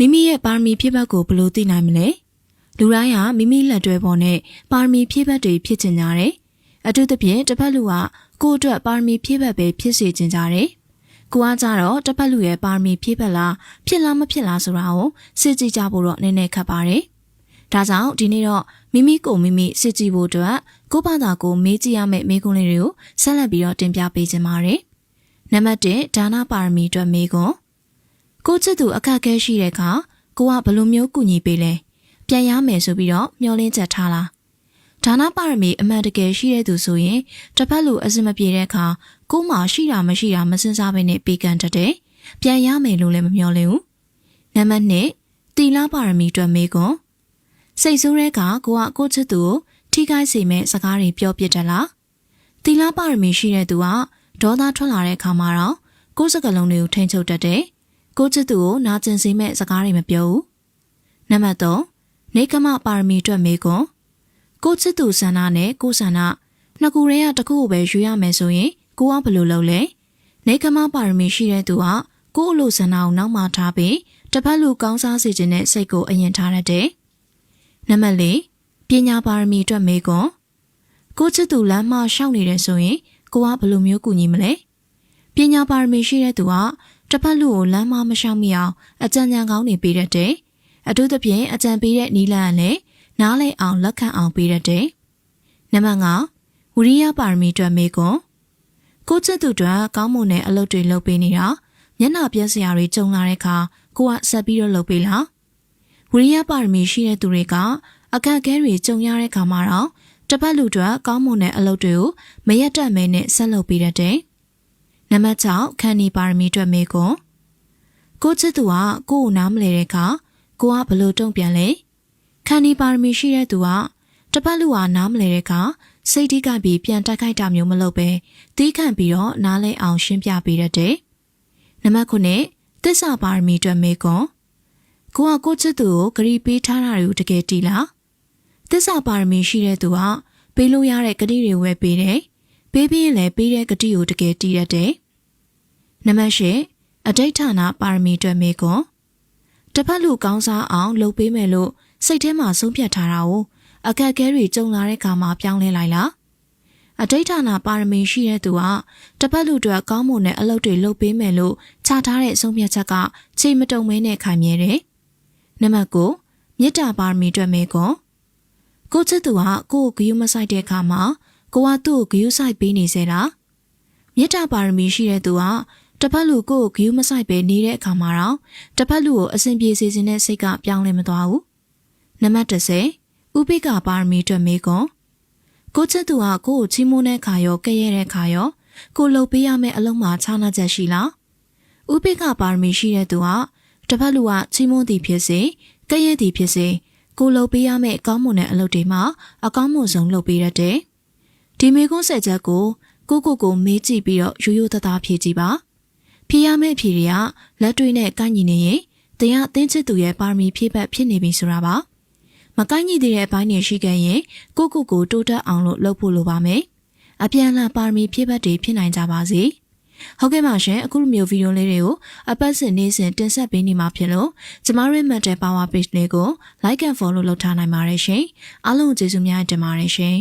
မိမိရဲ့ပါရမီဖြည့်ဘက်ကိုဘယ်လိုသိနိုင်မလဲလူတိုင်းဟာမိမိလက်တွဲပေါ်နဲ့ပါရမီဖြည့်ဘက်တွေဖြစ်ချင်ကြတယ်အထူးသဖြင့်တစ်ဖက်လူကကိုယ့်အတွက်ပါရမီဖြည့်ဘက်ပဲဖြစ်စေချင်ကြတယ်ကိုကကြတော့တစ်ဖက်လူရဲ့ပါရမီဖြည့်ဘက်လားဖြစ်လားမဖြစ်လားဆိုတာကိုစစ်ကြည့်ကြဖို့တော့နည်းနည်းခက်ပါတယ်ဒါကြောင့်ဒီနေ့တော့မိမိကိုမိမိစစ်ကြည့်ဖို့အတွက်ကိုယ့်ဘာသာကိုမေးကြည့်ရမယ့်မေးခွန်းလေးတွေကိုဆက်လက်ပြီးတော့တင်ပြပေးခြင်းပါတယ်နံပါတ်1ဒါနပါရမီအတွက်မေးခွန်း ကိုချစ်သူအခက်အခဲရှိတဲ့အခါကိုကဘယ်လိုမျိုးကူညီပေးလဲပြန်ရမယ်ဆိုပြီးတော့မျှော်လင့်ချက်ထားလားဒါနပါရမီအမှန်တကယ်ရှိတဲ့သူဆိုရင်တစ်ဖက်လူအစမပြေတဲ့အခါကို့မှာရှိတာမရှိတာမစင်စားဘဲနဲ့ပေးကမ်းတတ်တယ်ပြန်ရမယ်လို့လည်းမမျှော်လင့်ဘူးနံပါတ်2တီလာပါရမီအတွက်မေးခွန်းစိတ်ဆိုးတဲ့အခါကိုကကိုချစ်သူကိုထိခိုက်စေမဲ့စကားတွေပြောပြတတ်လားတီလာပါရမီရှိတဲ့သူကဒေါသထွက်လာတဲ့အခါမှာတော့ကိုယ်စကလုံးတွေကိုထိန်းချုပ်တတ်တယ် ကိုချစ်သူကိုနာကျင်စေမဲ့စကားတွေမပြောဘူးနံပါတ်3နေကမပါရမီအတွက်မေးခွန်းကိုချစ်သူဆန္ဒနဲ့ကိုဆန္ဒနှစ်ခုရဲကတစ်ခုကိုပဲယူရမယ်ဆိုရင်ကိုကဘယ်လိုလုပ်လဲနေကမပါရမီရှိတဲ့သူကကို့အလိုဆန္ဒကိုနောက်မှထားပြီးတစ်ဖက်လူကောင်းစားစေခြင်းနဲ့စိတ်ကိုအရင်ထားရတဲ့နံပါတ်4ပညာပါရမီအတွက်မေးခွန်းကိုချစ်သူလမ်းမရှောက်နေတယ်ဆိုရင်ကိုကဘယ်လိုမျိုးကူညီမလဲပညာပါရမီရှိတဲ့သူက တစ်ဖက်လူကိုလမ်းမမရှောက်မိအောင်အကြံဉာဏ်ကောင်းနေပေးတတ်တယ်အထူးသဖြင့်အကြံပေးတဲ့နီလန်ကလည်းနားလည်အောင်လက်ခံအောင်ပေးတတ်တယ်နံပါတ်5ဝိရိယပါရမီအတွက်မေးခွန်းကိုချစ်သူတို့ကောင်းမွန်တဲ့အလုပ်တွေလုပ်ပေးနေတာမျက်နှာပြက်စရာတွေကြုံလာတဲ့အခါကိုကဆက်ပြီးတော့လုပ်ပေးလားဝိရိယပါရမီရှိတဲ့သူတွေကအခက်အခဲတွေကြုံရတဲ့အခါမှာတော့တစ်ပတ်လူတွေကောင်းမွန်တဲ့အလုပ်တွေကိုမရက်တက်မဲနဲ့ဆက်လုပ်ပေးတတ်တယ်။ နံပါတ်6ခန္ဒီပါရမီအတွက်မေးခွန်းကိုချစ်သူကကိုယ့်ကိုနားမလဲတဲ့အခါကိုကဘလို့တုံ့ပြန်လဲခန္ဒီပါရမီရှိတဲ့သူကတစ်ပတ်လူကနားမလဲတဲ့အခါစိတ်ထိကပြီးပြန်တိုက်ခိုက်တာမျိုးမလုပ်ပဲတီးခန့်ပြီးတော့နားလဲအောင်ရှင်းပြပေးတတ်တယ်။နံပါတ်9သစ္စာပါရမီအတွက်မေးခွန်းကိုကကိုချစ်သူကိုဂရီပေးထားတာတွေကိုတကယ်တီးလားသစ္စာပါရမီရှိတဲ့သူကပေးလို့ရတဲ့ဂတိတွေဝယ်ပေးတယ် ပေးပြီးရင်လည်းပေးတဲ့ဂတိကိုတကယ်တီးရတဲ့နံပါတ်၈အဋိဋ္ဌာနာပါရမီအတွက်မေးခွန်းတစ်ဖက်လူကောင်းစားအောင်လုပ်ပေးမယ်လို့စိတ်ထဲမှာဆုံးဖြတ်ထားတာကိုအခက်အခဲတွေကြုံလာတဲ့အခါမှာပြောင်းလဲလိုက်လားအဋိဋ္ဌာနာပါရမီရှိတဲ့သူကတစ်ဖက်လူတွေကောင်းမွန်တဲ့အလုပ်တွေလုပ်ပေးမယ်လို့ချထားတဲ့အဆုံးဖြတ်ချက်ကချိန်မတုံမဲနဲ့ခိုင်မြဲတယ်နံပါတ်9မေတ္တာပါရမီအတွက်မေးခွန်းကိုချစ်သူကကိုကိုဂယုမဆိုင်တဲ့အခါမှာ ကိုကသူ့ကိုဂယုဆိုင်ပေးနေစေလားမေတ္တာပါရမီရှိတဲ့သူကတစ်ဖက်လူကိုကိုဂယုမဆိုင်ပဲနေတဲ့အခါမှာတော့တစ်ဖက်လူကိုအဆင်ပြေစေခြင်းနဲ့စိတ်ကပြောင်းလဲမသွားဘူးနံပါတ်30ဥပိ္ပကပါရမီအတွက်မေးခွန်းကိုချစ်သူကကိုကိုချီးမွမ်းတဲ့ခါရောကဲ့ရဲ့တဲ့ခါရောကိုလှုပ်ပေးရမယ့်အလုံးမှာခြားနာချက်ရှိလားဥပိ္ပကပါရမီရှိတဲ့သူကတစ်ဖက်လူကချီးမွမ်းသည်ဖြစ်စေကဲ့ရဲ့သည်ဖြစ်စေကိုလုပ်ပေးရမယ့်အကောင်းမွန်တဲ့အလုပ်တွေမှာအကောင်းမွန်ဆုံးလုပ်ပေးရတယ်။ ဒီမေကွန်းဆက်ချက်ကိုကိုကိုကိုမေးကြည့်ပြီးတော့ရိုးရိုးသားသားဖြေကြည့်ပါ။ဖြေရမယ့်ဖြေတွေကလက်တွေနဲ့ကိုင်းညီနေရင်တရားအသင်းချစ်သူရဲ့ပါရမီဖြည့်ဘက်ဖြစ်နေပြီဆိုတာပါ။မကိုင်းညီသေးတဲ့အပိုင်းတွေရှိခဲ့ရင်ကိုကိုကိုတိုးတက်အောင်လို့လုပ်ဖို့လိုပါမယ်။အပြန်အလှန်ပါရမီဖြည့်ဘက်တွေဖြစ်နိုင်ကြပါစေ။ဟုတ်ကဲ့ပါရှင်အခုလိုမျိုးဗီဒီယိုလေးတွေကိုအပတ်စဉ်နေ့စဉ်တင်ဆက်ပေးနေမှာဖြစ်လို့ကျမတို့ရဲ့ Matter Power Page လေးကို Like and Follow လုပ်ထားနိုင်ပါတယ်ရှင်အားလုံးကျေးဇူးများတင်ပါတယ်ရှင်